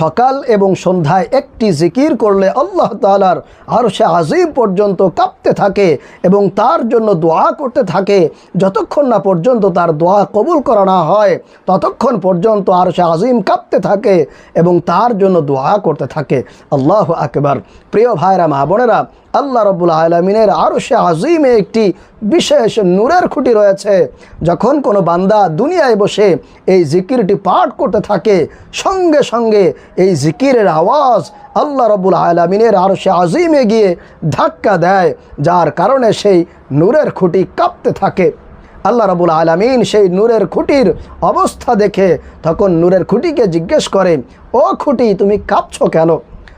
সকাল এবং সন্ধ্যায় একটি জিকির করলে আল্লাহ তালার আর সে আজিম পর্যন্ত কাঁপতে থাকে এবং তার জন্য দোয়া করতে থাকে। যতক্ষণ না পর্যন্ত তার দোয়া কবুল করা না হয়, ততক্ষণ পর্যন্ত আর সে আজিম কাঁপতে থাকে এবং তার জন্য দোয়া করতে থাকে। আল্লাহ আকবার। প্রিয় ভাইরা, মা বোনেরা আল্লাহ রব্বুল আলমিনের আরও সে আজিমে একটি বিশেষ নূরের খুঁটি রয়েছে। যখন কোনো বান্দা দুনিয়ায় বসে এই জিকিরটি পাঠ করতে থাকে, সঙ্গে সঙ্গে এই জিকিরের আওয়াজ আল্লাহ রব্বুল আলমিনের আরও সে আজিমে গিয়ে ধাক্কা দেয়, যার কারণে সেই নূরের খুঁটি কাঁপতে থাকে। আল্লাহ রাবুল আলমিন সেই নূরের খুঁটির অবস্থা দেখে তখন নূরের খুঁটিকে জিজ্ঞেস করে, ও খুঁটি, তুমি কাঁপছ কেন?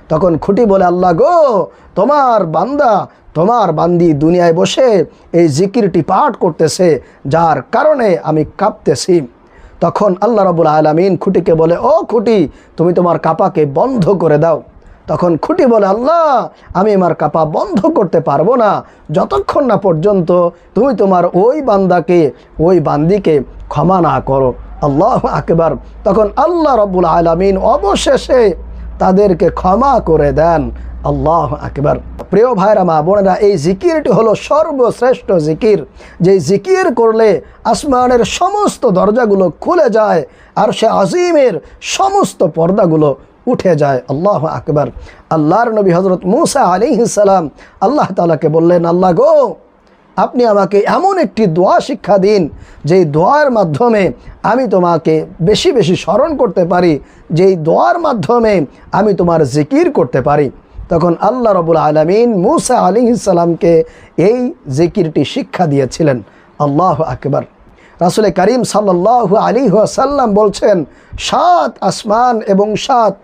তখন খুঁটি বলে, আল্লাহ গো, তোমার বান্দা, তোমার বান্দি দুনিয়ায় বসে এই জিকিরটি পাঠ করতেছে, যার কারণে আমি কাঁপতেছি। তখন আল্লাহ রবুল আলমিন খুঁটিকে বলে, ও খুঁটি, তুমি তোমার কাপাকে বন্ধ করে দাও। তখন খুঁটি বলে, আল্লাহ, আমি আমার কাপা বন্ধ করতে পারব না। যতক্ষণ না পর্যন্ত তুমি তোমার ওই বান্দাকে, ওই বান্দিকে ক্ষমা না করো। আল্লাহ আকবার। তখন আল্লাহ রব্বুল আলমিন অবশেষে তাদেরকে ক্ষমা করে দেন। আল্লাহ আকবার। প্রিয় ভাইরা, মা বোনেরা, এই জিকিরটি হলো সর্বশ্রেষ্ঠ জিকির। যে জিকির করলে আসমানের সমস্ত দরজাগুলো খুলে যায় আর সে আজিমের সমস্ত পর্দাগুলো উঠে যায়। আল্লাহ আকবার। আল্লাহর নবী হজরত মুসা আলী সালাম আল্লাহ তালাকে বললেন, আল্লাহ গো আপনি আমাকে এমন একটি দোয়া শিক্ষা দিন, যেই দোয়ার মাধ্যমে আমি তোমাকে বেশি বেশি স্মরণ করতে পারি, যেই দোয়ার মাধ্যমে আমি তোমার জিকির করতে পারি। তখন আল্লাহ রবুল আলমিন মুসা আলী সালামকে এই জিকিরটি শিক্ষা দিয়েছিলেন। আল্লাহ আকবর। রাসুলে করিম সাল্লাহ আলী সাল্লাম বলছেন, সাত আসমান এবং সাত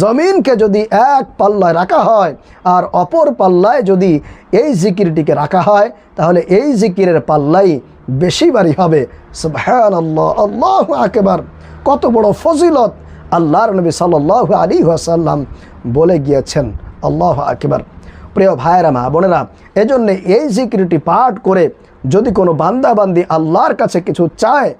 জমিনকে যদি এক পাল্লায় রাখা হয় আর অপর পাল্লায় যদি এই জিকিরটিকে রাখা হয়, তাহলে এই জিকিরের পাল্লাই বেশি বাড়ি হবে। আল্লাহ আল্লাহ আকেবার। কত বড় ফজিলত আল্লাহর নবী সাল্লাহ আলী ওয়াসাল্লাম বলে গিয়েছেন। আল্লাহ আকেবার। প্রিয় ভাইয়েরা, মা বোনেরা, এজন্য এই জিকিরটি পাঠ করে যদি কোনো বান্দাবান্দি আল্লাহর কাছে কিছু চায়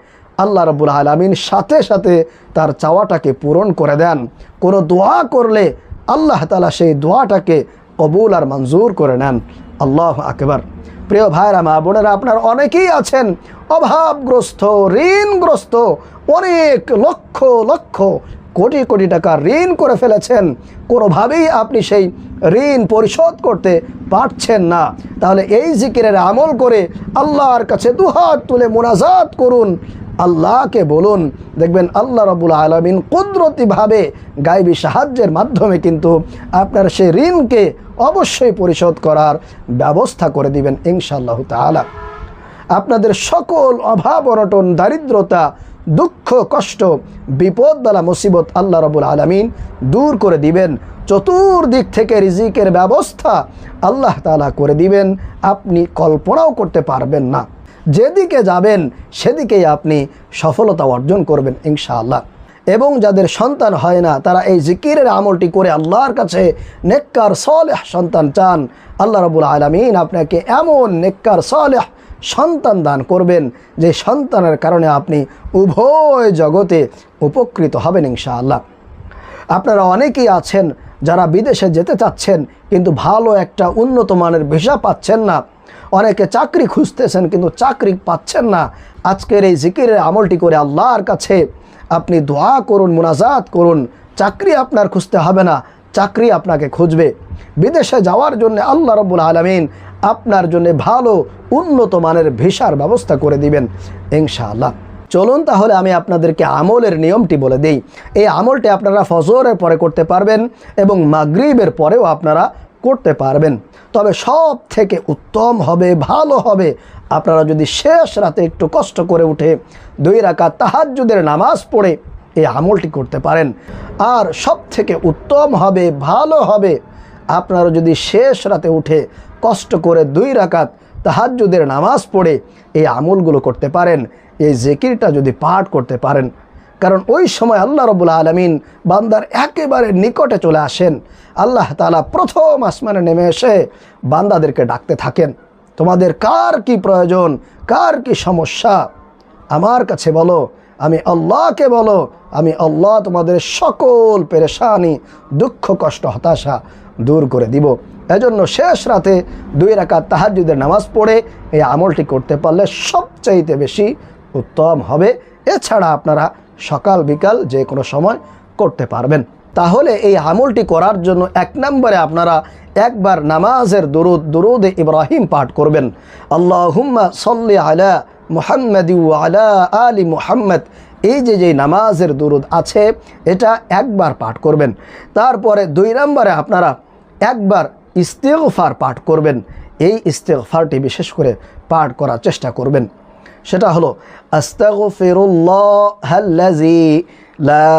আল্লাহ রবুল আলমিন সাথে সাথে তার চাওয়াটাকে পূরণ করে দেন। কোনো দোয়া করলে আল্লাহ তালা সেই দোয়াটাকে কবুল আর মঞ্জুর করে নেন। আল্লাহ আকবার। প্রিয় ভাইরা, মা বোনেরা, আপনার অনেকেই আছেন অভাবগ্রস্ত, ঋণগ্রস্ত, অনেক লক্ষ লক্ষ কোটি কোটি টাকা ঋণ করে ফেলেছেন। কোনোভাবেই আপনি সেই ঋণ পরিশোধ করতে পারছেন না। তাহলে এই জিকিরের আমল করে আল্লাহর কাছে দুহাত তুলে মোনাজাত করুন। আল্লাহকে বলুন, দেখবেন আল্লাহ রবুল আলমিন কুদরতিভাবে গাইবী সাহায্যের মাধ্যমে কিন্তু আপনার সেই ঋণকে অবশ্যই পরিশোধ করার ব্যবস্থা করে দিবেন ইনশাআল্লাহ তালা আপনাদের সকল অভাব অনটন, দারিদ্রতা, দুঃখ, কষ্ট, বিপদ বালা মুসিবত আল্লাহ রবুল আলমিন দূর করে দিবেন। চতুর্দিক থেকে রিজিকের ব্যবস্থা আল্লাহ তালা করে দিবেন। আপনি কল্পনাও করতে পারবেন না। যেদিকে যাবেন, সেদিকেই আপনি সফলতা অর্জন করবেন ইনশাআল্লাহ। এবং যাদের সন্তান হয় না, তারা এই জিকিরের আমলটি করে আল্লাহর কাছে নেককার, সলেহ সন্তান চান। আল্লাহ রবুল আলমিন আপনাকে এমন নেককার, সলেহ সন্তান দান করবেন, যে সন্তানের কারণে আপনি উভয় জগতে উপকৃত হবেন ইনশাআল্লাহ। আপনারা অনেকেই আছেন যারা বিদেশে যেতে চাচ্ছেন, কিন্তু ভালো একটা উন্নত মানের ভিসা পাচ্ছেন না। অনেকে চাকরি খুঁজতেছেন, কিন্তু চাকরি পাচ্ছেন না। আজকের এই জিকিরের আমলটি করে আল্লাহর কাছে আপনি দোয়া করুন, মোনাজাত করুন। চাকরি আপনার খুঁজতে হবে না, চাকরি আপনাকে খুঁজবে। বিদেশে যাওয়ার জন্য আল্লাহ রব্বুল আলমিন আপনার জন্য ভালো, উন্নত মানের ভিসার ব্যবস্থা করে দিবেন, ইনশাআল্লাহ। চলুন তাহলে আমি আপনাদেরকে আমলের নিয়মটি বলে দিই। এই আমলটি আপনারা ফজরের পরে করতে পারবেন এবং মাগরিবের পরেও আপনারা করতে পারবেন। তবে সব থেকে উত্তম হবে, ভালো হবে, আপনারা যদি শেষ রাতে একটু কষ্ট করে উঠে দুই রাকাত তাহাজ্জুদের নামাজ পড়ে এই আমলটি করতে পারেন। আর সব থেকে উত্তম হবে, ভালো হবে, আপনারা যদি শেষ রাতে উঠে কষ্ট করে দুই রাকাত তাহাজ্জুদের নামাজ পড়ে এই আমলগুলো করতে পারেন। এই জেকিরটা যদি পাঠ করতে পারেন, কারণ ওই সময় আল্লাহ রবুল আলমিন বান্দার একেবারে নিকটে চলে আসেন। আল্লাহ তালা প্রথম আসমানে নেমে এসে বান্দাদেরকে ডাকতে থাকেন, তোমাদের কার কি প্রয়োজন? কার কি সমস্যা? আমার কাছে বলো, আমি আল্লাহকে বলো, আমি আল্লাহ তোমাদের সকল পেরেশানি, দুঃখ, কষ্ট, হতাশা দূর করে দিব। এজন্য শেষ রাতে দুই রাকাত তাহাজ্জুদের নামাজ পড়ে এই আমলটি করতে পারলে সবচাইতে বেশি উত্তম হবে। এছাড়া আপনারা সকাল, বিকাল যে কোনো সময় করতে পারবেন। তাহলে এই আমলটি করার জন্য এক নম্বরে আপনারা একবার নামাজের দুরুদ, দুরুদে ইব্রাহিম পাঠ করবেন। আল্লাহুম্মা সল্লি আলা মুহাম্মদ আলা আলী মুহাম্মদ। এই যে যে নামাজের দুরুদ আছে, এটা একবার পাঠ করবেন। তারপরে দুই নম্বরে আপনারা একবার ইস্তেগফার পাঠ করবেন। এই ইস্তেগফারটি বিশেষ করে পাঠ করার চেষ্টা করবেন। সেটা হলো আস্তাগফিরুল্লাহাল্লাযী লা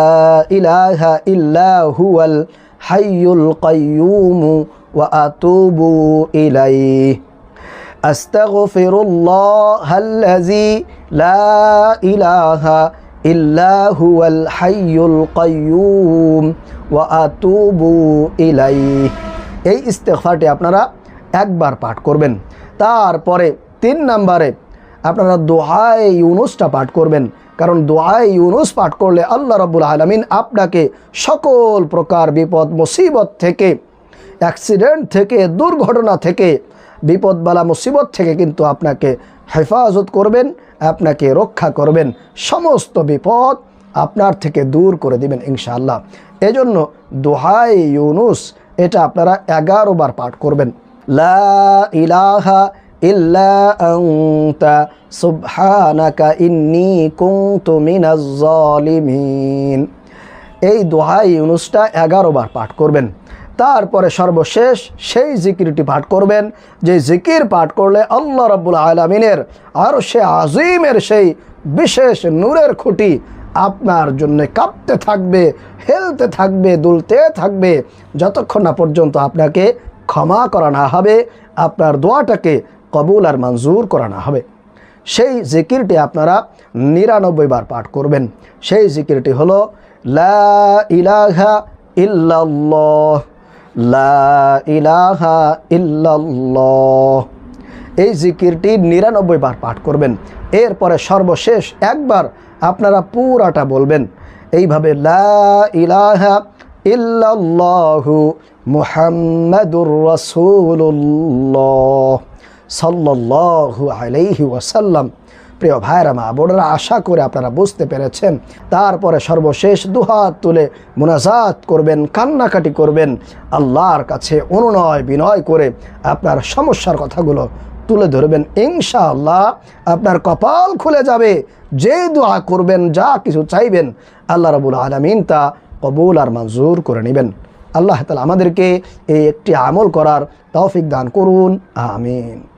ইলাহা ইল্লা হুয়াল হাইয়ুল কাইয়্যুম ওয়া আতুবু ইলাইহি। আস্তাগফিরুল্লাহাল্লাযী লা ইলাহা ইল্লা হুয়াল হাইয়ুল কাইয়্যুম ওয়া আতুবু ইলাইহি। এই ইস্তেগফারটি আপনারা একবার পাঠ করবেন। তারপরে তিন নম্বরে আপনারা দোহায় ইউনুসটা পাঠ করবেন। কারণ দোহায় ইউনুস পাঠ করলে আল্লাহ রব্বুল আলমিন আপনাকে সকল প্রকার বিপদ, মুসিবত থেকে, অ্যাক্সিডেন্ট থেকে, দুর্ঘটনা থেকে, বিপদবালা, মুসিবত থেকে কিন্তু আপনাকে হেফাজত করবেন, আপনাকে রক্ষা করবেন। সমস্ত বিপদ আপনার থেকে দূর করে দিবেন ইনশাআল্লাহ। এজন্য দোহাই ইউনুস এটা আপনারা এগারো বার পাঠ করবেন। লা ইলাহা এই দোহাই ইউনুসটা এগারো বার পাঠ করবেন। তারপরে সর্বশেষ সেই জিকিরটি পাঠ করবেন, যে জিকির পাঠ করলে আল্লাহ রাব্বুল আলমিনের আর সে আজিমের সেই বিশেষ নূরের খুঁটি আপনার জন্য কাঁপতে থাকবে, হেলতে থাকবে, দুলতে থাকবে। যতক্ষণ না পর্যন্ত আপনাকে ক্ষমা করা না হবে, আপনার দোয়াটাকে কবুল আর মঞ্জুর করানো হবে। সেই জিকিরটি আপনারা নিরানব্বই বার পাঠ করবেন। সেই জিকিরটি হলো, লা ইলাহা লা ইলাহা এই জিকিরটি নিরানব্বই বার পাঠ করবেন। এরপরে সর্বশেষ একবার আপনারা পুরাটা বলবেন। এইভাবে, লা ইলাহা ইল্লাল্লাহু সাল্লাল্লাহু আলাইহি ওয়াসাল্লাম। প্রিয় ভাইরা মা বোনেরা, আশা করে আপনারা বুঝতে পেরেছেন। তারপরে সর্বশেষ দুহাত তুলে মোনাজাত করবেন, কান্নাকাটি করবেন, আল্লাহর কাছে অনুনয় বিনয় করে আপনার সমস্যার কথাগুলো তুলে ধরবেন। ইনশাআল্লাহ আপনার কপাল খুলে যাবে। যে দোয়া করবেন, যা কিছু চাইবেন, আল্লাহ রবুল আলমিন তা কবুল আর মঞ্জুর করে নেবেন। আল্লাহ তালা আমাদেরকে এই একটি আমল করার তৌফিক দান করুন। আমিন।